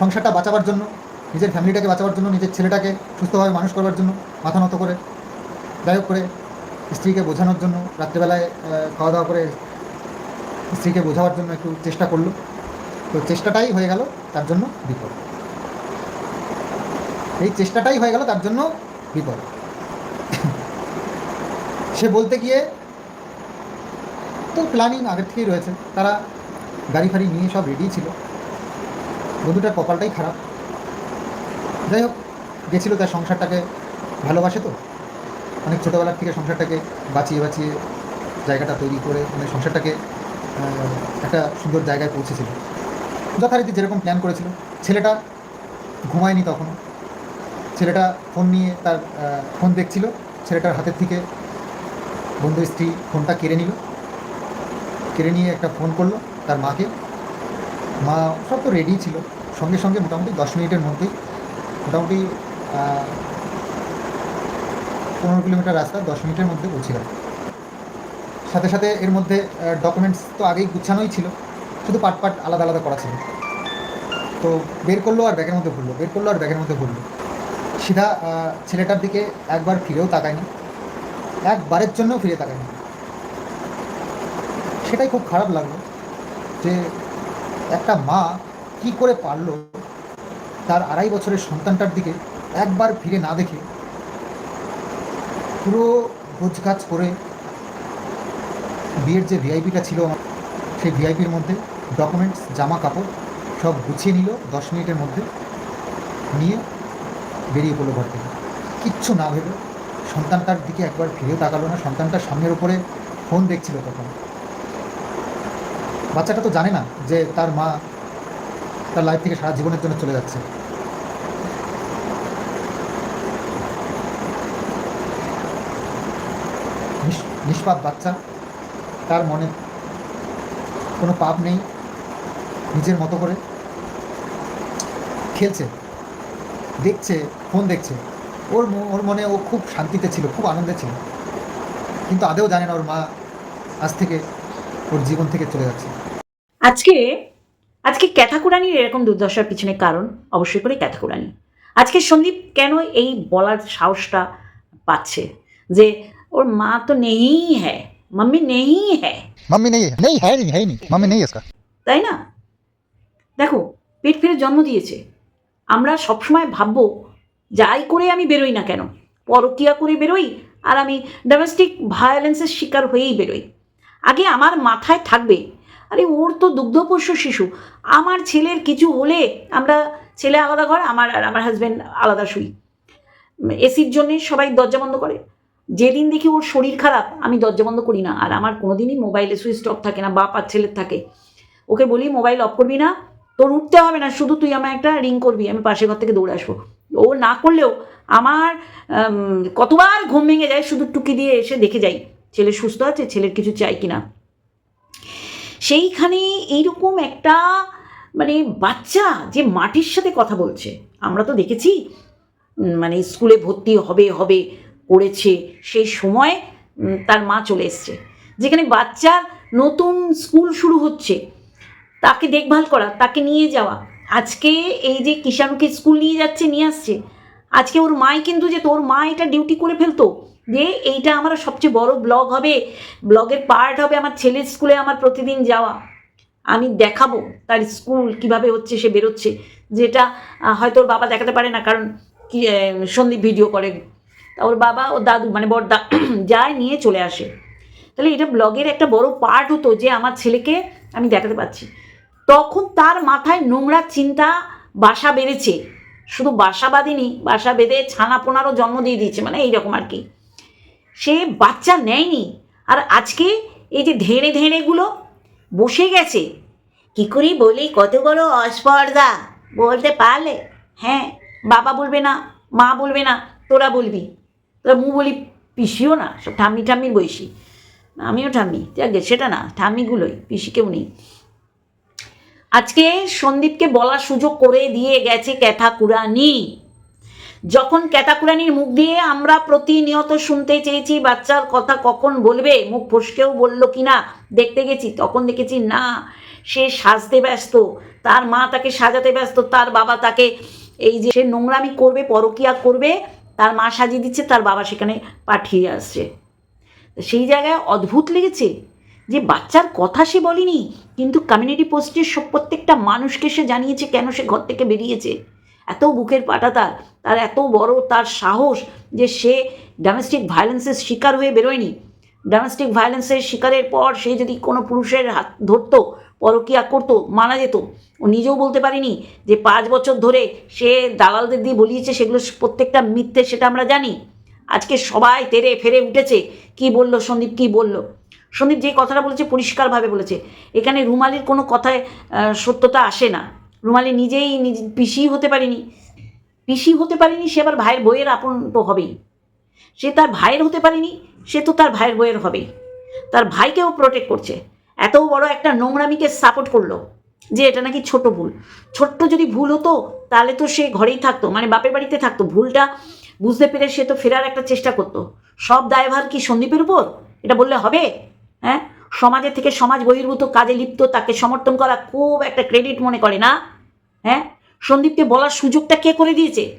সংসারটা বাঁচাবার জন্য, নিজের ফ্যামিলিটাকে বাঁচাবার জন্য, নিজের ছেলেটাকে সুস্থভাবে মানুষ করবার জন্য মাথা নত করে। যাই করে স্ত্রীকে বোঝানোর জন্য রাত্রেবেলায় খাওয়া দাওয়া করে স্ত্রীকে বোঝাবার জন্য একটু চেষ্টা করল। তো চেষ্টাটাই হয়ে গেল তার জন্য বিপদ। এই চেষ্টাটাই হয়ে গেল তার জন্য বিপদ। সে বলতে গিয়ে তো প্ল্যানিং আগের থেকেই রয়েছে। তারা গাড়ি ফাড়ি নিয়ে সব রেডি ছিল। বন্ধুটার কপালটাই খারাপ। যাই হোক, গেছিল তার সংসারটাকে ভালোবাসে তো। অনেক ছোটোবেলার থেকে সংসারটাকে বাঁচিয়ে বাঁচিয়ে জায়গাটা তৈরি করে মানে সংসারটাকে একটা সুন্দর জায়গায় পৌঁছেছিল। যথারীতি যেরকম প্ল্যান করেছিল। ছেলেটা ঘুমায়নি তখন ছেলেটা ফোন নিয়ে তার ফোন দেখছিল। ছেলেটার হাতের থেকে বন্ধু স্ত্রী ফোনটা কেড়ে নিল। কেড়ে নিয়ে একটা ফোন করল তার মাকে। মা সব তো রেডি ছিল। সঙ্গে সঙ্গে মোটামুটি দশ মিনিটের মধ্যেই মোটামুটি পনেরো কিলোমিটার রাস্তা দশ মিনিটের মধ্যে পৌঁছে গেল। সাথে সাথে এর মধ্যে ডকুমেন্টস তো আগেই গুছানোই ছিল, শুধু পাট পাট আলাদা আলাদা করা ছিল। তো বের করল আর ব্যাগের মধ্যে ভরলো বের করল আর ব্যাগের মধ্যে ভরলো সিধা ছেলেটার দিকে একবার ফিরেও তাকায়নি। একবারের জন্যও ফিরে তাকায়নি। সেটাই খুব খারাপ লাগল যে একটা মা কি করে পারল? তার আড়াই বছরের সন্তানটার দিকে একবার ফিরে না দেখে পুরো গোছগাছ করে বিয়ের যে ভিআইপিটা ছিল আমার, সেই ভিআইপির মধ্যে ডকুমেন্টস জামা কাপড় সব গুছিয়ে নিল দশ মিনিটের মধ্যে, নিয়ে বেরিয়ে পড়ল ঘর থেকে। কিচ্ছু না ভেবে সন্তানটার দিকে একবার ফিরে তাকালো না। সন্তানটার সামনের উপরে ফোন দেখছিল তখন। বাচ্চাটা তো জানে না যে তার মা তার লাইফ থেকে সারা জীবনের জন্য চলে যাচ্ছে। নিষ্পাপ বাচ্চা, তার মনে কোনো পাপ নেই, নিজের মতো করে। খেলছে, দেখছে ফোন দেখছে। ওর ওর মনে ও খুব শান্তিতে ছিল, খুব আনন্দে ছিল। কিন্তু আদেও জানে না ওর মা আজ থেকে ওর জীবন থেকে চলে যাচ্ছে। আজকে আজকে ক্যাথাকুরানির এরকম দুর্দশার পিছনে কারণ অবশ্যই করে ক্যাথাকুরানি। আজকে সন্দীপ কেন এই বলার সাহসটা পাচ্ছে? যে ওর মা তো নেই হ্যাঁ মাম্মি নেই হ্যাঁ মাম্মি নেই নেই হ্যাঁ নেই হ্যাঁ নেই মাম্মি নেই আজকে। তাই না? দেখো পেট ফিরে জন্ম দিয়েছে। আমরা সবসময় ভাববো যাই করে আমি বেরোই না কেন? পরকিয়া করে বেরোই আর আমি ডোমেস্টিক ভায়োলেন্সের শিকার হয়েই বেরোই। আগে আমার মাথায় থাকবে আরে ওর তো দুগ্ধপোষ্য শিশু। আমার ছেলের কিছু হলে আমরা ছেলে আলাদা ঘর, আমার আর আমার হাজব্যান্ড আলাদা শুই। এসির জন্যে সবাই দরজা বন্ধ করে। যেদিন দেখি ওর শরীর খারাপ, আমি দরজা বন্ধ করি না। আর আমার কোনোদিনই মোবাইলে সুইচ অফ থাকে না, বাপ আর ছেলের থাকে। ওকে বলি মোবাইল অফ করবি না, তোর উঠতে হবে না, শুধু তুই আমার একটা রিং করবি, আমি পাশের ঘর থেকে দৌড়ে আসব। ও না করলেও আমার কতবার ঘুম ভেঙে যায়, শুধু টুকি দিয়ে এসে দেখে যাই, ছেলে সুস্থ আছে, ছেলের কিছু চাই কিনা? সেইখানে এইরকম একটা মানে বাচ্চা যে মাটির সাথে কথা বলছে। আমরা তো দেখেছি মানে স্কুলে ভর্তি হবে হবে করেছে, সেই সময় তার মা চলে এসছে। যেখানে বাচ্চার নতুন স্কুল শুরু হচ্ছে, তাকে দেখভাল করা, তাকে নিয়ে যাওয়া। আজকে এই যে কিষাণুকে স্কুল নিয়ে যাচ্ছে, নিয়ে আসছে, আজকে ওর মাই কিন্তু যে তোর মা এটা ডিউটি করে ফেলতো যে এইটা আমার সবচেয়ে বড় ব্লগ হবে ব্লগের পার্ট হবে আমার ছেলের স্কুলে আমার প্রতিদিন যাওয়া। আমি দেখাবো তার স্কুল কীভাবে হচ্ছে সে বেরোচ্ছে, যেটা হয়তো ওর বাবা দেখাতে পারে না কারণ কি সন্দীপ ভিডিও করে। তা ওর বাবা ও দাদু মানে বড়দা, যায় নিয়ে চলে আসে। তাহলে এটা ব্লগের একটা বড় পার্ট হতো যে আমার ছেলেকে আমি দেখাতে পাচ্ছি তখন তার মাথায় নোংরা চিন্তা, বাসা বেড়েছে শুধু বাসা বাঁধেনি, বাসা বেঁধে ছানা পোনারও জন্ম দিয়ে দিয়েছে মানে এইরকম আর কি। সে বাচ্চা নেয়নি। আর আজকে এই যে ধেড়ে ধেড়েগুলো বসে গেছে, কি করি বলি? কত বড় অস্পর্ধা। বলতে পারলে? হ্যাঁ বাবা বলবে না, মা বলবে না, তোরা বলবি। তোরা মু বলি, পিসিও না সব ঠাম্মি ঠাম্মির বয়সী আমিও ঠাম্মি যাকে সেটা না, ঠাম্মিগুলোই, পিসি কেউ নেই। আজকে সন্দীপকে বলার সুযোগ করে দিয়ে গেছে ক্যাথাকুরানি যখন ক্যাতাকুরানির মুখ দিয়ে আমরা প্রতিনিয়ত শুনতে চেয়েছি, বাচ্চার কথা কখন বলবে, মুখ ফসকেও বলল কি না দেখতে গেছি, তখন দেখেছি না, সে সাজতে ব্যস্ত, তার মা তাকে সাজাতে ব্যস্ত, তার বাবা তাকে এই যে সে নোংরামি করবে, পরকিয়া করবে, তার মা সাজিয়ে দিচ্ছে, তার বাবা সেখানে পাঠিয়ে আসছে। সেই জায়গায় অদ্ভুত লেগেছে যে বাচ্চার কথা সে বলেনি, কিন্তু কমিউনিটি পোস্টের সব প্রত্যেকটা মানুষকে সে জানিয়েছে কেন সে ঘর থেকে বেরিয়েছে। এত বুকের পাটা তার তার এত বড় তার সাহস যে সে ডোমেস্টিক ভায়োলেন্সের শিকার হয়ে বেরোয়নি। ডোমেস্টিক ভায়োলেন্সের শিকারের পর সে যদি কোনো পুরুষের হাত ধরতো, পরকিয়া করতো মানা যেত, ও নিজেও বলতে পারিনি যে পাঁচ বছর ধরে সে দালালদের দিয়ে বলিয়েছে সেগুলো প্রত্যেকটা মিথ্যে সেটা আমরা জানি। আজকে সবাই তেরে ফেরে উঠেছে। কি বলল সন্দীপ? কি বলল? সন্দীপ যে কথাটা বলেছে পরিষ্কারভাবে বলেছে। এখানে রুমালির কোনো কথায় সত্যতা আসে না। রুমালি নিজেই নিজ পিসি হতে পারেনি। পিসি হতে পারেনি, সে আবার ভাইয়ের বইয়ের আপন তো হবেই। সে তার ভাইয়ের হতে পারেনি, সে তো তার ভাইয়ের বইয়ের হবেই। তার ভাইকেও প্রোটেক্ট করছে। এত বড় একটা নোংরামিকে সাপোর্ট করল যে এটা নাকি ছোট ভুল। ছোট্ট যদি ভুল হতো, তাহলে তো সে ঘরেই থাকতো মানে বাপের বাড়িতে থাকতো। ভুলটা বুঝতে পেরে সে তো ফেরার একটা চেষ্টা করতো। সব দায়ভার কি সন্দীপের উপর? এটা বললে হবে? হ্যাঁ? সমাজের থেকে সমাজ বহির্ভূত কাজে লিপ্ত, তাকে সমর্থন করা খুব একটা ক্রেডিট মনে করে না? হ্যাঁ? সন্দীপকে বলার সুযোগটা কে করে দিয়েছে?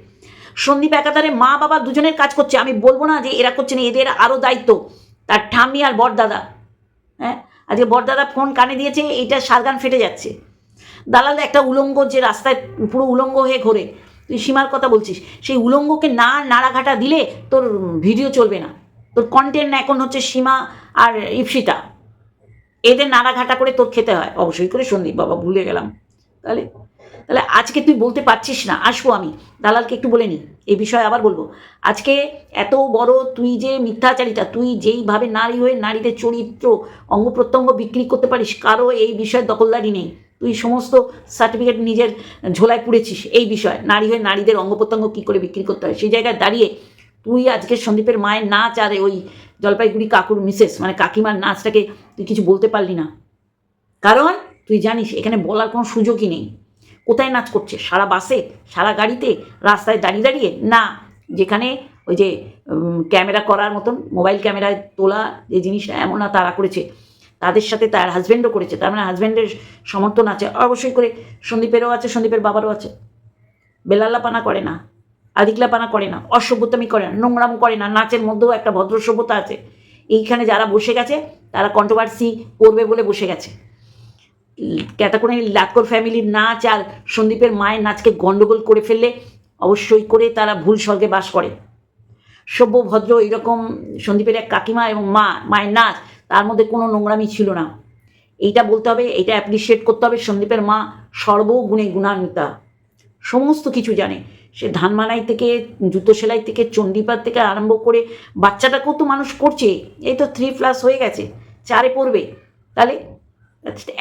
সন্দীপ একাধারে মা বাবা দুজনের কাজ করছে। আমি বলব না যে এরা করছে না, এদের আরও দায়িত্ব। তার ঠাম্মি আর বরদাদা হ্যাঁ? আজকে বরদাদা ফোন কানে দিয়েছে, এইটা সারগান ফেটে যাচ্ছে। দালাল একটা উলঙ্গ যে রাস্তায় পুরো উলঙ্গ হয়ে ঘোরে। তুই সীমার কথা বলছিস। সেই উলঙ্গকে না নাড়াঘাটা দিলে তোর ভিডিও চলবে না। তোর কন্টেন্ট এখন হচ্ছে সীমা আর ইপসিতা। এদের নাড়াঘাটা করে তোর খেতে হয়। অবশ্যই করে সন্দীপ বাবা, ভুলে গেলাম। তাহলে তাহলে আজকে তুই বলতে পারছিস না, আসব আমি। দালালকে একটু বলে নি এই বিষয়ে আবার বলব। আজকে এত বড় তুই যে মিথ্যাচারিতা, তুই যেইভাবে নারী হয়ে নারীদের চরিত্র, অঙ্গ প্রত্যঙ্গ বিক্রি করতে পারিস, কারও এই বিষয়ে দখলদারি নেই। তুই সমস্ত সার্টিফিকেট নিজের ঝোলায় পুড়েছিস এই বিষয়ে। নারী হয়ে নারীদের অঙ্গ প্রত্যঙ্গ কী করে বিক্রি করতে হয়? সেই জায়গায় দাঁড়িয়ে তুই আজকে সন্দীপের মায়ের নাচ আর ওই জলপাইগুড়ি কাকুর মিসেস মানে কাকিমার নাচটাকে তুই কিছু বলতে পারলি না। কারণ তুই জানিস, এখানে বলার কোনো সুযোগই নেই। কোথায় নাচ করছে? সারা বাসে? সারা গাড়িতে? রাস্তায় দাঁড়িয়ে দাঁড়িয়ে? না, যেখানে ওই যে ক্যামেরা করার মতন, মোবাইল ক্যামেরায় তোলা যে জিনিসটা, এমন না তারা করেছে। তাদের সাথে তার হাজব্যান্ডও করেছে। তার মানে হাজব্যান্ডের সমর্থন আছে। অবশ্যই করে। সন্দীপেরও আছে, সন্দীপের বাবারও আছে। বেলাল্লাপানা করে না। আদিকলাপানা করে না। অসভ্যতামি করে না। নোংরাম করে না। নাচের মধ্যেও একটা ভদ্র সভ্যতা আছে। এইখানে যারা বসে গেছে, তারা কন্ট্রোভার্সি করবে বলে বসে গেছে। ক্যাতাকোনের লাক্কর ফ্যামিলির নাচ আর সন্দীপের মায়ের নাচকে গণ্ডগোল করে ফেললে অবশ্যই করে তারা ভুল স্বর্গে বাস করে। সভ্য, ভদ্র এরকম সন্দীপের এক কাকিমা এবং মা, মায়ের নাচ, তার মধ্যে কোনো নোংরামি ছিল না। এইটা বলতে হবে, এইটা অ্যাপ্রিসিয়েট করতে হবে সন্দীপের মা সর্বগুণে গুণান্বিতা। সমস্ত কিছু জানে। সে ধান মানাই থেকে, জুতো সেলাই থেকে চণ্ডীপাত থেকে আরম্ভ করে বাচ্চাটাকেও তো মানুষ করছে। এই তো থ্রি প্লাস হয়ে গেছে, চারে পড়বে। তাহলে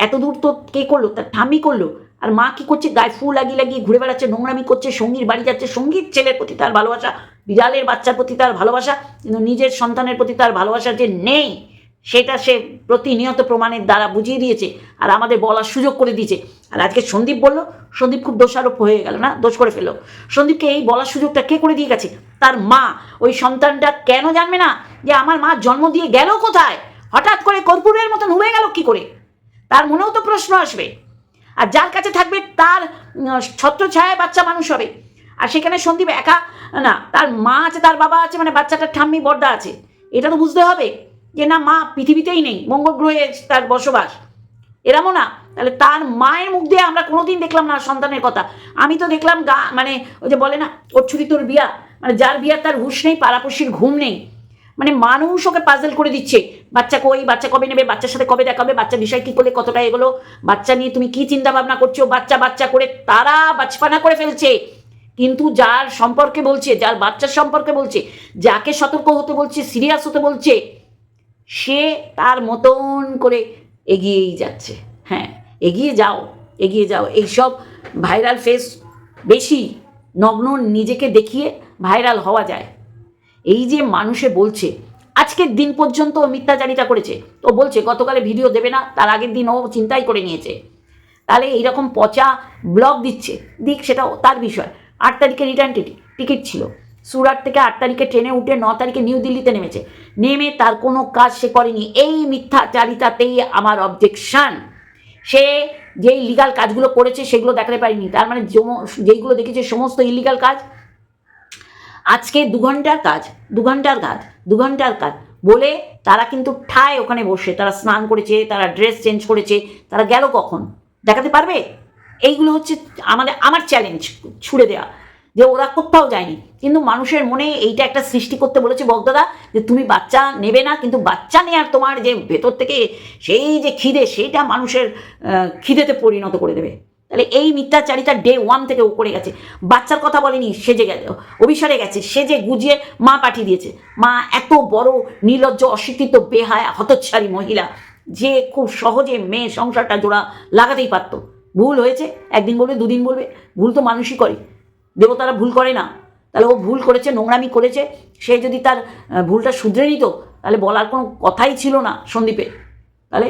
এত দূর তো কে করল? তার ঠাম্মি করল। আর মা কি করছে? গায়ে ফুল লাগিয়ে লাগিয়ে ঘুরে বেড়াচ্ছে, নোংরামি করছে, সঙ্গীর বাড়ি যাচ্ছে। সঙ্গীর ছেলের প্রতি তার ভালোবাসা, বিড়ালের বাচ্চার প্রতি তার ভালোবাসা, কিন্তু নিজের সন্তানের প্রতি তার ভালোবাসা যে নেই, সেটা সে প্রতিনিয়ত প্রমাণের দ্বারা বুঝিয়ে দিয়েছে আর আমাদের বলার সুযোগ করে দিয়েছে। আর আজকে সন্দীপ বলল, সন্দীপ খুব দোষারোপ হয়ে গেল না? দোষ করে ফেলল। সন্দীপকে এই বলার সুযোগটা কে করে দিয়ে গেছে? তার মা। ওই সন্তানটা কেন জানবে না? যে আমার মা জন্ম দিয়ে গেল কোথায়? হঠাৎ করে কর্পূরের মতন উড়ে গেল কি করে? তার মনেও তো প্রশ্ন আসবে। আর যার কাছে থাকবে তার ছত্রছায়ায় বাচ্চা মানুষ হবে। আর সেখানে সন্দীপ একা, না, তার মা আছে, তার বাবা আছে মানে বাচ্চাটার ঠাম্মি, বর্দা আছে। এটা তো বুঝতে হবে যে না, মা পৃথিবীতেই নেই মঙ্গল গ্রহে তার বসবাস। এরমও না। তাহলে তার মায়ের মুখ দিয়ে আমরা কোনোদিন দেখলাম না সন্তানের কথা। আমি তো দেখলাম গা মানে ওই যে বলে না ওর ছুরি তোর বিয়া মানে যার বিয়ার তার হুশ নেই, পাড়াপড়শির ঘুম নেই। মানে মানুষ ওকে পাজল করে দিচ্ছে। বাচ্চা কই? বাচ্চা কবে নেবে? বাচ্চার সাথে কবে দেখাবে বাচ্চা বিষয় কী করলে? কতটা এগুলো? বাচ্চা নিয়ে তুমি কী চিন্তা ভাবনা করছ? বাচ্চা বাচ্চা করে তারা বাচপানা করে ফেলছে। কিন্তু যার সম্পর্কে বলছে, যার বাচ্চার সম্পর্কে বলছে, যাকে সতর্ক হতে বলছে সিরিয়াস হতে বলছে, সে তার মতন করে এগিয়েই যাচ্ছে। হ্যাঁ এগিয়ে যাও এগিয়ে যাও। এইসব ভাইরাল ফেস বেশি নগ্ন নিজেকে দেখিয়ে ভাইরাল হওয়া যায়। এই যে মানুষে বলছে, আজকের দিন পর্যন্ত মিথ্যাচারিতা করেছে। ও বলছে, গতকালে ভিডিও দেবে না, তার আগের দিন ও চিন্তাই করে নিয়েছে। তাহলে এইরকম পচা ব্লগ দিচ্ছে, দিক সেটা তার বিষয়। আট তারিখে রিটার্ন টিকিট ছিল। সুরাট থেকে আট তারিখে ট্রেনে উঠে ন তারিখে নিউ দিল্লিতে নেমেছে। নেমে তার কোনো কাজ সে করেনি। এই মিথ্যাচারিতাতেই আমার অবজেকশন সে যেই লিগাল কাজগুলো করেছে, সেগুলো দেখাতে পারিনি। তার মানে যেইগুলো দেখেছে, সমস্ত ইলিগাল কাজ আজকে দু ঘণ্টার কাজ, দু ঘণ্টার কাজ দু ঘণ্টার কাজ। বলে তারা কিন্তু ঠায় ওখানে বসে, তারা স্নান করেছে, তারা ড্রেস চেঞ্জ করেছে, তারা গেল কখন? দেখাতে পারবে? এইগুলো হচ্ছে আমাদের, আমার চ্যালেঞ্জ ছুড়ে দেওয়া যে ওরা কোথাও যায়নি। কিন্তু মানুষের মনে এইটা একটা সৃষ্টি করতে বলেছে বগদাদা যে তুমি বাচ্চা নেবে না, কিন্তু বাচ্চা নেওয়ার তোমার যে ভেতর থেকে সেই যে খিদে, সেইটা মানুষের খিদেতে পরিণত করে দেবে। তাহলে এই মিথ্যাচারিতা ডে ওয়ান থেকে ও করে গেছে। বাচ্চার কথা বলেনি, সেজে গেছে অভিসারে গেছে, সেজে গুজিয়ে মা পাঠিয়ে দিয়েছে। মা এত বড়, নির্লজ্জ, অশিক্ষিত, বেহায় হতচ্ছারী মহিলা, যে খুব সহজে মেয়ে সংসারটা জোড়া লাগাতেই পারতো। ভুল হয়েছে, একদিন বলবে, দুদিন বলবে, ভুল তো মানুষই করে। দেবতারা ভুল করে না। তাহলে ও ভুল করেছে, নোংরামি করেছে, সে যদি তার ভুলটা শুধরে নিত, তাহলে বলার কোনো কথাই ছিল না সন্দীপের। তাহলে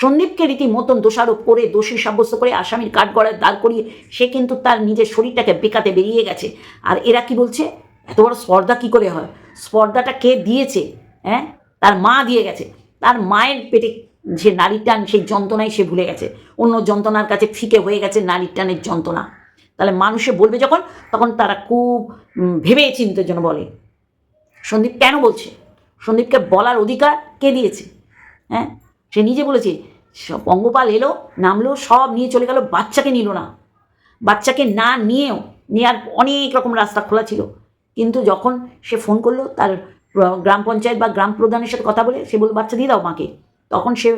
সন্দীপকে রীতিমতন দোষারোপ করে, দোষী সাব্যস্ত করে আসামির কাঠগড়ায় দাঁড় করিয়ে সে কিন্তু তার নিজের শরীরটাকে বেকাতে বেরিয়ে গেছে। আর এরা কি বলছে? এত বড় স্পর্ধা কী করে হয়? স্পর্ধাটা কে দিয়েছে? হ্যাঁ? তার মা দিয়ে গেছে। তার মায়ের পেটে যে নারীর টান, সেই যন্ত্রণাই সে ভুলে গেছে। অন্য যন্ত্রণার কাছে ফিকে হয়ে গেছে নারীর টানের যন্ত্রণা। তাহলে মানুষে বলবে যখন, তখন তারা খুব ভেবে চিন্তার জন্য বলে। সন্দীপ কেন বলছে? সন্দীপকে বলার অধিকার কে দিয়েছে? হ্যাঁ? সে নিজে বলেছে পঙ্গপাল এলো, নামলো, সব নিয়ে চলে গেল, বাচ্চাকে নিল না। বাচ্চাকে না নিয়েও নেওয়ার অনেক রকম রাস্তা খোলা ছিল। কিন্তু যখন সে ফোন করল, তার গ্রাম পঞ্চায়েত বা গ্রাম প্রধানের সাথে কথা বলে, সে বলল, বাচ্চা দিয়ে দাও মাকে। তখন সে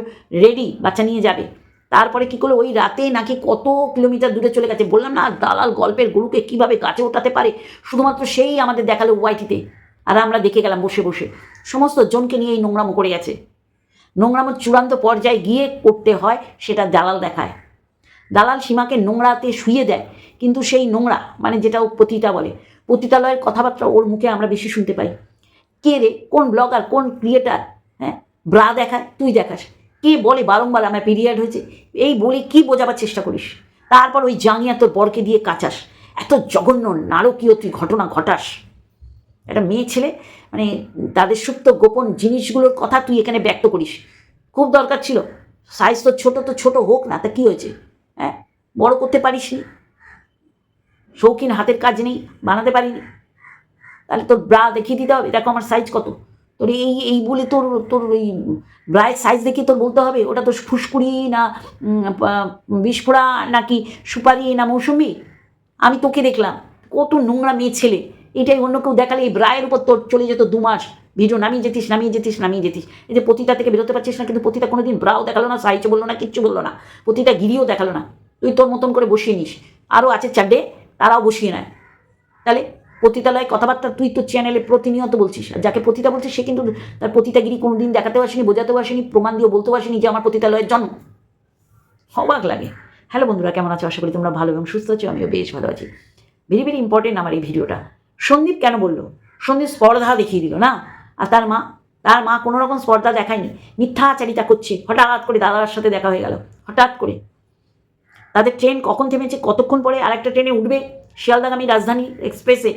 রেডি বাচ্চা নিয়ে যাবে। তারপরে কি করল, ওই রাতে নাকি কত কিলোমিটার দূরে চলে গেছে, বললাম না, দালাল গল্পের গরুকে কীভাবে গাছে ওঠাতে পারে? শুধুমাত্র সেই আমাদের দেখাল ওয়াইটিতে। আর আমরা দেখে গেলাম বসে বসে। সমস্ত জনকে নিয়ে এই নোংরামো করে গেছে। নোংরামো চূড়ান্ত পর্যায়ে গিয়ে করতে হয়, সেটা দালাল দেখায়। দালাল সীমাকে নোংরাতে শুয়ে দেয়, কিন্তু সেই নোংরা মানে যেটা ও পতিতা বলে, পতিতালয়ের কথাবার্তা ওর মুখে আমরা বেশি শুনতে পাই। কে রে, কোন ব্লগার, কোন ক্রিয়েটার হ্যাঁ? ব্রা দেখায়, তুই দেখাস। কে বলে বারংবার আমার পিরিয়ড হয়েছে? এই বলে কি বোঝাবার চেষ্টা করিস? তারপর ওই জাঙ্গিয়া তোর বরকে দিয়ে কাচাস। এত জঘন্য, নারকীয় তুই ঘটনা ঘটাস। একটা মেয়ে ছেলে মানে তাদের সুপ্ত গোপন জিনিসগুলোর কথা তুই এখানে ব্যক্ত করিস। খুব দরকার ছিল। সাইজ তো ছোট তো ছোট হোক না, তা কী হয়েছে? হ্যাঁ? বড় করতে পারিস নি শৌখিন হাতের কাজ নেই, বানাতে পারিনি। তাহলে তোর ব্রা দেখিয়ে দিতে হবে। দেখো আমার সাইজ কত। তোর এই এই বলে তোর তোর ওই ব্রায়ের সাইজ দেখে তোর বলতে হবে? ওটা তোর ফুসকুড়ি না বিস্ফোরা নাকি সুপারি না মৌসুমি? আমি তোকে দেখলাম। কত নোংরা মেয়ে ছেলে। এটাই অন্য কেউ দেখালে এই ব্রায়ের উপর তোর চলে যেত দু মাস। ভিডিও নামিয়ে যেতিস নামিয়ে যেতিস নামিয়ে যেতিস। এই যে পতিতা থেকে বেরোতে পারছিস না, কিন্তু পতিতা কোনোদিন ব্রাও দেখাল না সাইজ বলল না, কিচ্ছু বলল না। পতিতা গিরিও দেখাল না। তুই তোর মতন করে বসিয়ে নিস। আরও আছে চারটে, তারাও বসিয়ে নেয়। তাহলে পতিতালয় কথাবার্তা তুই তো চ্যানেলে প্রতিনিয়ত বলছিস। আর যাকে পতিতা বলছিস সে কিন্তু তার পতিতাগিরি কোনোদিন দেখাতেও আসেনি, বোঝাতেও আসেনি, প্রমাণ দিয়েও বলতেও আসেনি যে আমার পতিতালয়ের জন্ম। অবাক লাগে। হ্যালো বন্ধুরা, কেমন আছো? আশা করি তোমরা ভালো এবং সুস্থ আছো, আমিও বেশ ভালো আছি। ভেরি ভেরি ইম্পর্টেন্ট আমার এই ভিডিওটা। সন্দীপ কেন বলল? সন্দীপ স্পর্ধা দেখিয়ে দিল, না? আর তার মা তার মা কোনো রকম স্পর্ধা দেখায়নি। মিথ্যাচারিতা করছে। হঠাৎ করে দাদার সাথে দেখা হয়ে গেল। হঠাৎ করে। তাদের ট্রেন কখন থেমেছে, কতক্ষণ পরে আরেকটা ট্রেনে উঠবে? শিয়ালদাগামী রাজধানী এক্সপ্রেসে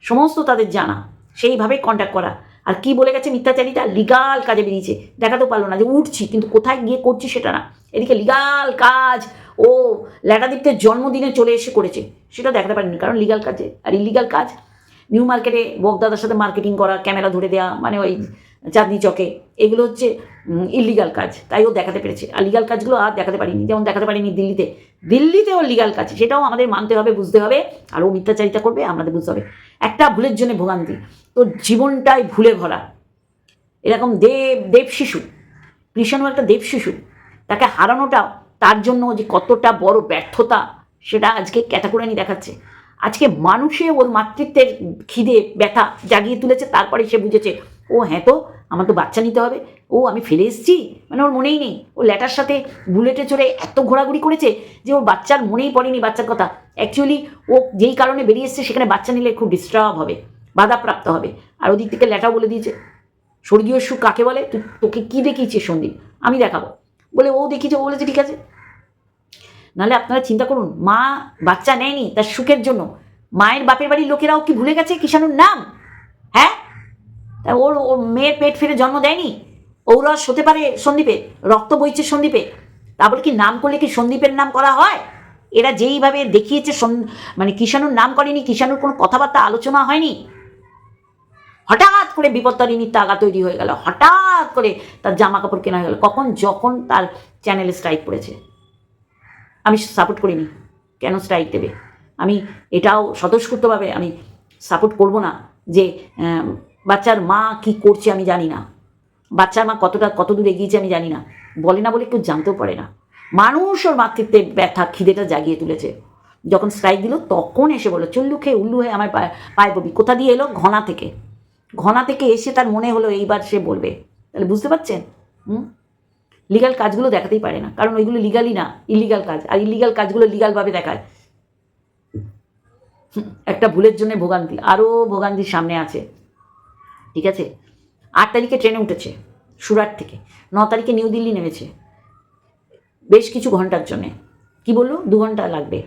সমস্ত তাদের জানা। সেইভাবে কন্ট্যাক্ট করা। আর কি বলে গেছে মিথ্যাচারিতা? লিগাল কাজে বেরিয়েছে। দেখাতেও পারল না যে উঠছি, কিন্তু কোথায় গিয়ে করছি সেটা না। এদিকে লিগাল কাজ। ও ল্যাটাদীপ্তের জন্মদিনে চলে এসে করেছে। সেটা দেখাতে পারেনি, কারণ লিগাল কাজে আর ইলিগাল কাজ নিউ মার্কেটে বগদাদার সাথে মার্কেটিং করা ক্যামেরা ধরে দেওয়া মানে ওই চাঁদনি চকে এগুলো হচ্ছে ইলিগাল কাজ। তাই ও দেখাতে পেরেছে। আর লিগাল কাজগুলো আর দেখাতে পারিনি। যেমন দেখাতে পারিনি দিল্লিতে। দিল্লিতেও লিগাল কাজ। সেটাও আমাদের মানতে হবে বুঝতে হবে। আর ও মিথ্যাচারিতা করবে আমাদের বুঝতে হবে। একটা ভুলের জন্য ভোগান্তি। তোর জীবনটাই ভুলে ভরা। এরকম দেব দেব শিশু। কৃষ্ণও একটা দেব শিশু। তাকে হারানোটা তার জন্য যে কতটা বড় ব্যর্থতা সেটা আজকে ক্যাটাগোরানি দেখাচ্ছে। আজকে মানুষে ওর মাতৃত্বের খিদে, ব্যথা জাগিয়ে তুলেছে, তারপরে সে বুঝেছে, ও হ্যাঁ তো, আমার তো বাচ্চা নিতে হবে। ও, আমি ফেলে এসেছি? মানে ওর মনেই নেই। ও ল্যাটার সাথে বুলেটে চড়ে এত ঘোরাঘুরি করেছে যে ওর বাচ্চার মনেই পড়েনি বাচ্চার কথা। অ্যাকচুয়ালি ও যেই কারণে বেরিয়ে এসছে, সেখানে বাচ্চা নিলে খুব ডিস্টার্ব হবে, বাধাপ্রাপ্ত হবে। আর ওদিক থেকে ল্যাটা বলে দিয়েছে, স্বর্গীয় সুখ কাকে বলে? তুই তোকে কী দেখিয়েছিস সন্দীপ? আমি দেখাবো। বলে ও দেখিয়েছে, ও বলেছে, ঠিক আছে। নাহলে আপনারা চিন্তা করুন, মা বাচ্চা নেয়নি, তার সুখের জন্য। মায়ের বাপের বাড়ির লোকেরাও কি ভুলে গেছে কিষাণুর নাম? হ্যাঁ? তা ওর ওর মেয়ের পেট ফেলে জন্ম দেয়নি? ঔরস হতে পারে সন্দীপে, রক্ত বইছে সন্দীপে। তা বলে কি নাম করলে কি সন্দীপের নাম করা হয়? এরা যেইভাবে দেখিয়েছে মানে কিষাণুর নাম করেনি, কিষাণুর কোনো কথাবার্তা আলোচনা হয়নি। হঠাৎ করে বিপত্তারিণীর তাগা তৈরি হয়ে গেল, হঠাৎ করে তার জামা কাপড় কেনা হয়ে গেল। কখন, যখন তার চ্যানেলে স্ট্রাইক পড়েছে। আমি সাপোর্ট করিনি। কেন স্ট্রাইক দেবে? আমি এটাও স্বতঃস্ফূর্তভাবে আমি সাপোর্ট করব না যে বাচ্চার মা কি করছে আমি জানি না। বাচ্চার মা কতটা কত দূর এগিয়েছে আমি জানি না। বলে না বলে কেউ জানতেও পারে না। মানুষ ওর মাতৃত্বের ব্যথা, খিদেটা জাগিয়ে তুলেছে। যখন স্ট্রাইক দিল, তখন এসে বলল, চল্লু খেয়ে উল্লু হয়ে আমার পায়ে পড়বি। কোথা দিয়ে এলো? ঘনা থেকে। ঘনা থেকে এসে তার মনে হলো, এইবার সে বলবে। তাহলে বুঝতে পারছেন? হুম? লিগাল কাজগুলো দেখাতেই পারে না। কারণ ওইগুলো লিগালই না ইলিগাল কাজ। আর ইলিগাল কাজগুলো লিগালভাবে দেখায়। একটা ভুলের জন্য ভোগান্তি আরও ভোগান্তির সামনে আছে। ঠিক আছে? আট তারিখে ট্রেনে উঠেছে, সুরাট থেকে। ন তারিখে নিউ দিল্লি নেমেছে, বেশ কিছু ঘণ্টার জন্যে। কি বলল? দু ঘণ্টা লাগবে।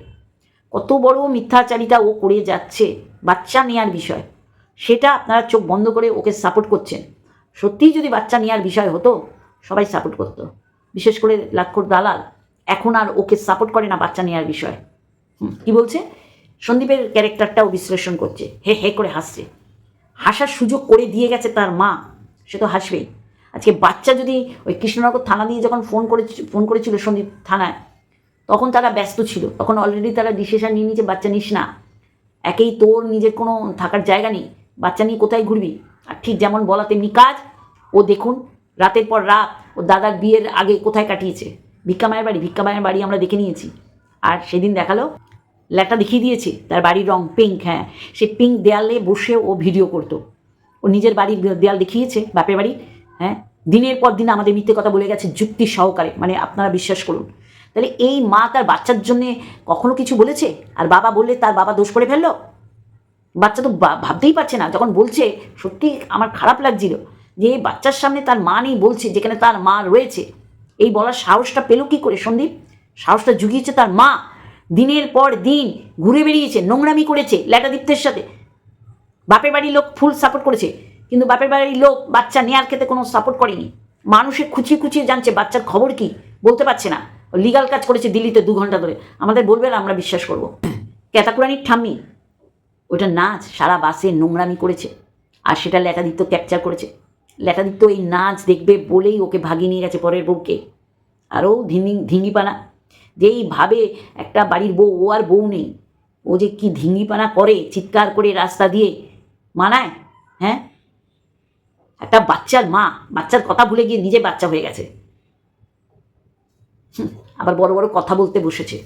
কত বড় মিথ্যাচারিতা ও করে যাচ্ছে, বাচ্চা নেওয়ার বিষয়। সেটা আপনারা চোখ বন্ধ করে ওকে সাপোর্ট করছেন। সত্যিই যদি বাচ্চা নেওয়ার বিষয় হতো সবাই সাপোর্ট করতো। বিশেষ করে লাক্ষর দালাল। এখন আর ওকে সাপোর্ট করে না বাচ্চা নেওয়ার বিষয়। কি বলছে? সন্দীপের ক্যারেক্টারটাও বিশ্লেষণ করছে। হে হে করে হাসছে। হাসার সুযোগ করে দিয়ে গেছে তার মা। সে তো হাসবেই। আজকে বাচ্চা যদি ওই কৃষ্ণনগর থানা দিয়ে যখন ফোন করে ফোন করেছিল সন্দীপ থানায়, তখন তারা ব্যস্ত ছিল। তখন অলরেডি তারা ডিসিশন নিয়ে নিয়েছে, বাচ্চা নিস না। একেই তোর নিজের কোনো থাকার জায়গা নেই। বাচ্চা নিয়ে কোথায় ঘুরবি? আর ঠিক যেমন বলা তেমনি কাজ। ও দেখুন রাতের পর রাত ও দাদার বিয়ের আগে কোথায় কাটিয়েছে? ভিক্ষা মায়ের বাড়ি? ভিক্ষা মায়ের বাড়ি আমরা দেখে নিয়েছি। আর সেদিন দেখাল ল্যাটা দেখিয়ে দিয়েছে, তার বাড়ির রং পিঙ্ক হ্যাঁ। সে পিঙ্ক দেয়ালে বসে ও ভিডিও করতো। ও নিজের বাড়ির দেয়াল দেখিয়েছে, বাপের বাড়ি হ্যাঁ। দিনের পর দিন আমাদের মিথ্যে কথা বলে গেছে, যুক্তি সহকারে মানে আপনারা বিশ্বাস করুন। তাহলে এই মা তার বাচ্চার জন্যে কখনো কিছু বলেছে? আর বাবা বললে তার বাবা দোষ করে ফেলল? বাচ্চা তো ভাবতেই পারছে না। যখন বলছে, সত্যি আমার খারাপ লাগছিল। যে বাচ্চার সামনে তার মা নেই বলছে, যেখানে তার মা রয়েছে, এই বলার সাহসটা পেল কি করে সন্দীপ? সাহসটা জুগিয়েছে তার মা। দিনের পর দিন ঘুরে বেরিয়েছে নোংরামি করেছে ল্যাটাদীপ্তের সাথে। বাপের বাড়ির লোক ফুল সাপোর্ট করেছে, কিন্তু বাপের বাড়ির লোক বাচ্চা নেওয়ার ক্ষেত্রে কোনো সাপোর্ট করেনি। মানুষে খুঁচিয়ে খুঁচিয়ে জানছে, বাচ্চার খবর কি? বলতে পারছে না। লিগাল কাজ করেছে দিল্লিতে দু ঘণ্টা ধরে। আমাদের বলবে আর আমরা বিশ্বাস করব। ক্যাতাকুরানির ঠাম্মি, ওটা নাচ, সারা বাসে নোংরামি করেছে, আর সেটা ল্যাটাদিত্য ক্যাপচার করেছে। ল্যাটাদিত্য এই নাচ দেখবে বলেই ওকে ভাগিয়ে নিয়ে গেছে পরের বউকে। আরও ধিঙ্গি ধিঙ্গিপানা। যেইভাবে একটা বাড়ির বউ, ও আর বউ নেই। ও যে কি ধিঙ্গিপানা করে, চিৎকার করে রাস্তা দিয়ে। মানায়? হ্যাঁ? একটা বাচ্চার মা, বাচ্চার কথা ভুলে গিয়ে নিজে বাচ্চা হয়ে গেছে। আবার বড় বড় কথা বলতে বসেছে।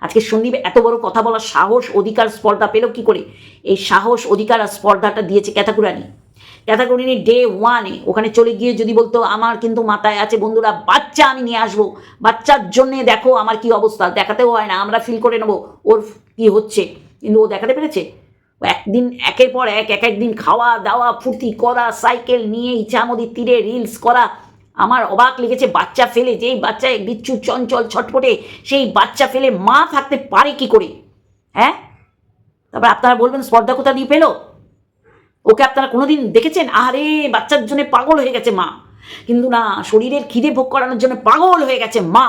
আজকে সন্দীপ এত বড় কথা বলার সাহস, অধিকার, স্পর্ধা পেল কি করে? এই সাহস, অধিকার আর স্পর্ধাটা দিয়েছে ক্যাথাকুরানি। ক্যাথাকুরানি ডে ওয়ানে ওখানে চলে গিয়ে যদি বলতো, আমার কিন্তু মাথায় আছে, বন্ধুরা, বাচ্চা আমি নিয়ে আসব। বাচ্চার জন্যে দেখো আমার কি অবস্থা। দেখাতেও হয় না, আমরা ফিল করে নেব। ওর কি হচ্ছে? কিন্তু ও দেখাতে পেরেছে? একদিন, একের পর এক এক একদিন খাওয়া দাওয়া, ফুর্তি করা সাইকেল নিয়ে ইচ্ছামতির তীরে রিলস করা। আমার অবাক লেগেছে, বাচ্চা ফেলে, যেই বাচ্চা বিচ্ছু চঞ্চল ছটপটে, সেই বাচ্চা ফেলে মা থাকতে পারে কি করে? হ্যাঁ? তারপর আপনারা বলবেন, স্পর্ধা কোথা দিয়ে পেল? ওকে আপনারা কোনোদিন দেখেছেন? আরে বাচ্চার জন্য পাগল হয়ে গেছে মা। কিন্তু না, শরীরের খিদে ভোগ করানোর জন্য পাগল হয়ে গেছে মা।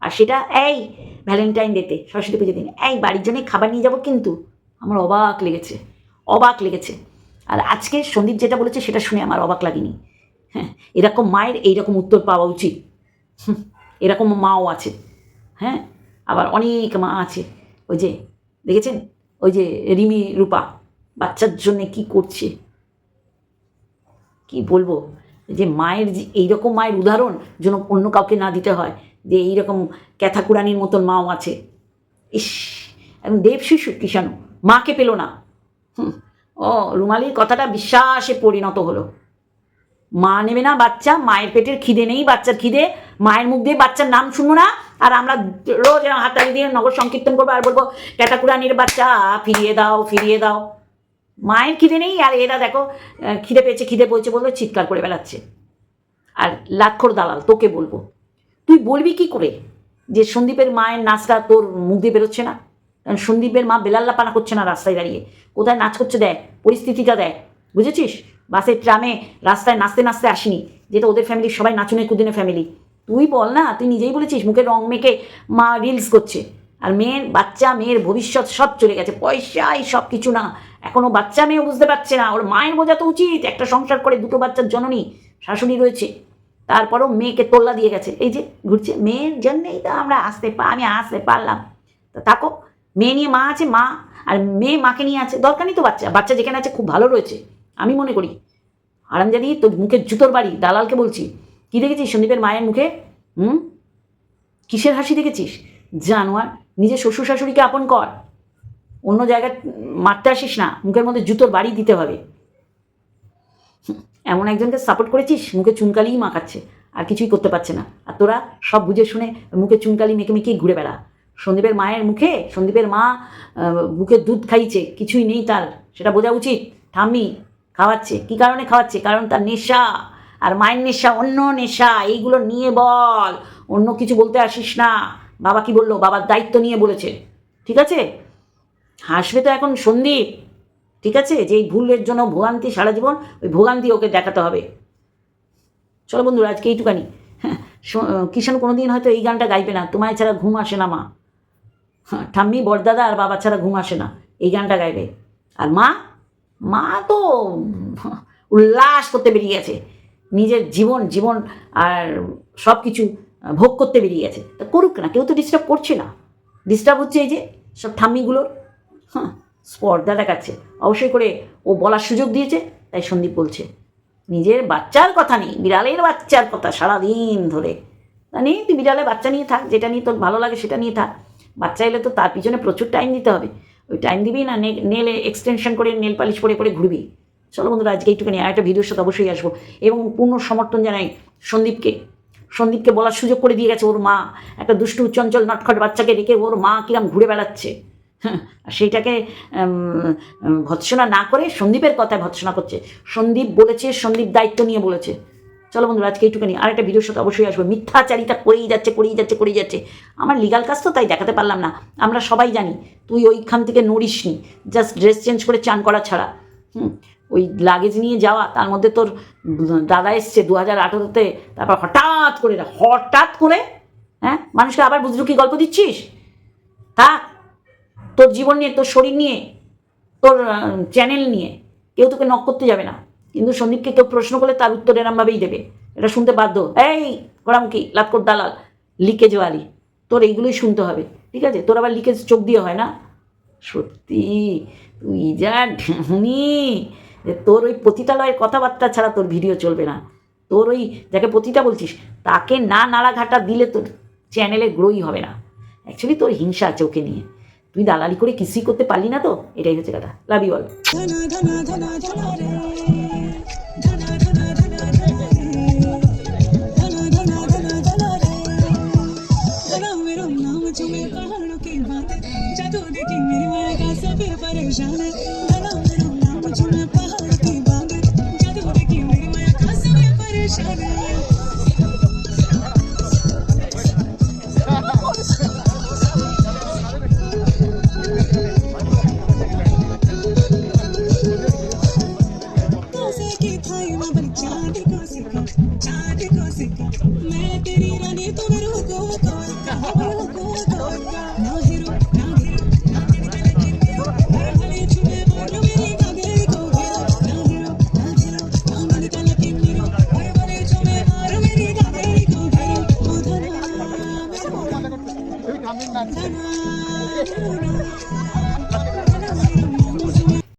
আর সেটা এই ভ্যালেন্টাইন ডেতে সরস্বতী পুজোর দিন। এই বাড়ির জন্য খাবার নিয়ে যাব কিন্তু আমার অবাক লেগেছে অবাক লেগেছে। আর আজকে সন্দীপ যেটা বলেছে সেটা শুনে আমার অবাক লাগেনি। হ্যাঁ এরকম মায়ের এইরকম উত্তর পাওয়া উচিত। এরকম মাও আছে। হ্যাঁ আবার অনেক মা আছে। ওই যে, দেখেছেন? ওই যে রিমি রূপা। বাচ্চার জন্য কি করছে? কি বলব? যে মায়ের যে এইরকম মায়ের উদাহরণ যেন অন্য কাউকে না দিতে হয়, যে এইরকম ক্যাথাকুরানির মতন মাও আছে। ইস এবং দেব শিশু কিষাণু মাকে পেল না। হুম, ও রুমালির কথাটা বিশ্বাসে পরিণত হলো। মা নেবে না বাচ্চা, মায়ের পেটের খিদে নেই, বাচ্চার খিদে। মায়ের মুখ দিয়ে বাচ্চার নাম শুনব না, আর আমরা রোজ হাততালি দিয়ে নগর সংকীর্তন করব আর বলব ক্যাটাকুরানির বাচ্চা, ফিরিয়ে দাও ফিরিয়ে দাও। মায়ের খিদে নেই আর এরা দেখো খিদে পেয়েছে খিদে পেয়েছে বলল, চিৎকার করে বেড়াচ্ছে। আর লাক্ষর দালাল, তোকে বলব। তুই বলবি কি করে যে সন্দীপের মায়ের নাচটা তোর মুখ দিয়ে বেরোচ্ছে না? কারণ সন্দীপের মা বেলাল্লা পানা করছে না রাস্তায় দাঁড়িয়ে। কোথায় নাচ করছে দেয় পরিস্থিতিটা দেয় বুঝেছিস? বাসে, ট্রামে, রাস্তায় নাচতে নাচতে আসিনি। যেটা ওদের ফ্যামিলির সবাই নাচুনে কুদিনে ফ্যামিলি তুই বল না, তুই নিজেই বলেছিস মুখে রং মেখে মা রিলস করছে। আর মেয়ের, বাচ্চা, মেয়ের ভবিষ্যৎ সব চলে গেছে। পয়সাই সব কিছু না। এখনও বাচ্চা মেয়েও বুঝতে পারছে না। ওর মায়ের বোঝা তো উচিত। একটা সংসার করে দুটো বাচ্চার জননী, শাশুড়ি রয়েছে। তারপরও মেয়েকে তোল্লা দিয়ে গেছে। এই যে ঘুরছে। মেয়ের জন্যেই তো আমরা আসতে পা আমি আসতে পারলাম। তা থাকো। মেয়ে নিয়ে মা আছে, মা। আর মেয়ে মাকে নিয়ে আছে। দরকার নেই তো বাচ্চা। বাচ্চা যেখানে আছে খুব ভালো রয়েছে। আমি মনে করি। আরামজাদি তোর মুখের জুতোর বাড়ি, দালালকে বলছি। কি দেখেছিস সন্দীপের মায়ের মুখে? হুম? কিসের হাসি দেখেছিস? জানোয়ার নিজের শ্বশুর শাশুড়িকে আপন কর। অন্য জায়গায় মারতে আসিস না, মুখের মধ্যে জুতোর বাড়ি দিতে হবে। এমন একজনকে সাপোর্ট করেছিস? মুখে চুনকালিই মাখাচ্ছে, আর কিছুই করতে পারছে না। আর তোরা সব বুঝে শুনে মুখে চুনকালি মেখে মেখেই ঘুরে বেড়া। সন্দীপের মায়ের মুখে, সন্দীপের মা বুকে দুধ খাইছে, কিছুই নেই তার। সেটা বোঝা উচিত। ঠাম্মি, খাওয়াচ্ছে। কি কারণে খাওয়াচ্ছে? কারণ তার নেশা। আর মায়ের নেশা, অন্য নেশা। এইগুলো নিয়ে বল। অন্য কিছু বলতে আসিস না। বাবা কি বলল? বাবার দায়িত্ব নিয়ে বলেছে। ঠিক আছে? হাসবে তো এখন সন্দীপ। ঠিক আছে? যে এই ভুলের জন্য ভোগান্তি সারা জীবন ওই ভোগান্তি ওকে দেখাতে হবে। চলো বন্ধুরা আজকে এইটুকানি। কিষাণ কোনো দিন হয়তো এই গানটা গাইবে না। তোমায় ছাড়া ঘুম আসে না মা। হ্যাঁ, ঠাম্মি বরদাদা আর বাবা ছাড়া ঘুম আসে না। এই গানটা গাইবে। আর মা? মা তো উল্লাস করতে বেরিয়ে গেছে। নিজের জীবন জীবন আর সব কিছু ভোগ করতে বেরিয়ে গেছে। তা করুক না, কেউ তো ডিস্টার্ব করছে না। ডিস্টার্ব হচ্ছে এই যে সব ঠাম্মিগুলোর হ্যাঁ স্পর্ধা দেখাচ্ছে। অবশ্যই করে ও বলার সুযোগ দিয়েছে, তাই সন্দীপ বলছে, নিজের বাচ্চার কথা নেই, বিড়ালের বাচ্চার কথা সারাদিন ধরে। তা নেই, তুই বিড়ালের বাচ্চা নিয়ে থাক, যেটা নিয়ে তোর ভালো লাগে সেটা নিয়ে থাক। বাচ্চা এলে তো তার পিছনে প্রচুর টাইম দিতে হবে। ওই টাইম দিবি না নেলে এক্সটেনশন করে, নেল পালিশ করে, পরে ঘুরবি। চলো বন্ধুরা, আজকে এইটুখানি আর একটা ভিডিওর সাথে অবশ্যই আসব এবং পূর্ণ সমর্থন জানাই সন্দীপকে। সন্দীপকে বলার সুযোগ করে দিয়ে গেছে ওর মা। একটা দুষ্টু, চঞ্চল, নটখট বাচ্চাকে রেখে ওর মা কিরম ঘুরে বেড়াচ্ছে। হ্যাঁ সেইটাকে ভৎসনা না করে সন্দীপের কথায় ভৎসনা করছে। সন্দীপ বলেছে, সন্দীপ দায়িত্ব নিয়ে বলেছে। চলো বন্ধুরা, আজকে এইটুখানি আর একটা ভিডিওর সাথে অবশ্যই আসব। মিথ্যাচারিতা করেই যাচ্ছে করেই যাচ্ছে করেই যাচ্ছে। আমার লিগাল কাজ তো তাই, দেখাতে পারলাম না। আমরা সবাই জানি, তুই ওইখান থেকে নড়িস নি জাস্ট ড্রেস চেঞ্জ করে চান করা ছাড়া। হুম ওই লাগেজ নিয়ে যাওয়া, তার মধ্যে তোর দাদা এসছে দু হাজার আঠেরোতে, তারপর হঠাৎ করে হঠাৎ করে হ্যাঁ? মানুষকে আবার বুঝলুকি গল্প দিচ্ছিস? থাক তোর জীবন নিয়ে, তোর শরীর নিয়ে, তোর চ্যানেল নিয়ে কেউ তোকে নক করতে যাবে না। কিন্তু সন্দীপকে কেউ প্রশ্ন করলে তার উত্তর এরমভাবেই দেবে। এটা শুনতে বাধ্য। এই, গোড়ামুখী লাতকোট দালাল লিকেজ ওয়ালি, তোর এইগুলোই শুনতে হবে, ঠিক আছে? তোর আবার লিকেজ চোখ দিয়ে হয় না? সত্যি, তুই যা ঢেমনি যে তোর ওই পতিতালয়ের কথাবার্তা ছাড়া তোর ভিডিও চলবে না তোর ওই যাকে পতিতা বলছিস তাকে না নাড়াঘাটা দিলে তোর চ্যানেলে গ্রোই হবে না অ্যাকচুয়ালি তোর হিংসা আছে ওকে নিয়ে তুই দালালি করে কিছুই করতে পারলি না তো এটাই হচ্ছে কথা লাভ ইউ অল ধনা ধনা ধনা ধনা রে ধনা ধনা ধনা ধনা রে ধনা ধনা ধনা ধনা রে धना मेरा नाम चुमे पहाड़ों की बात जादू देखी मेरी माया का सभी परेशान है Shelly.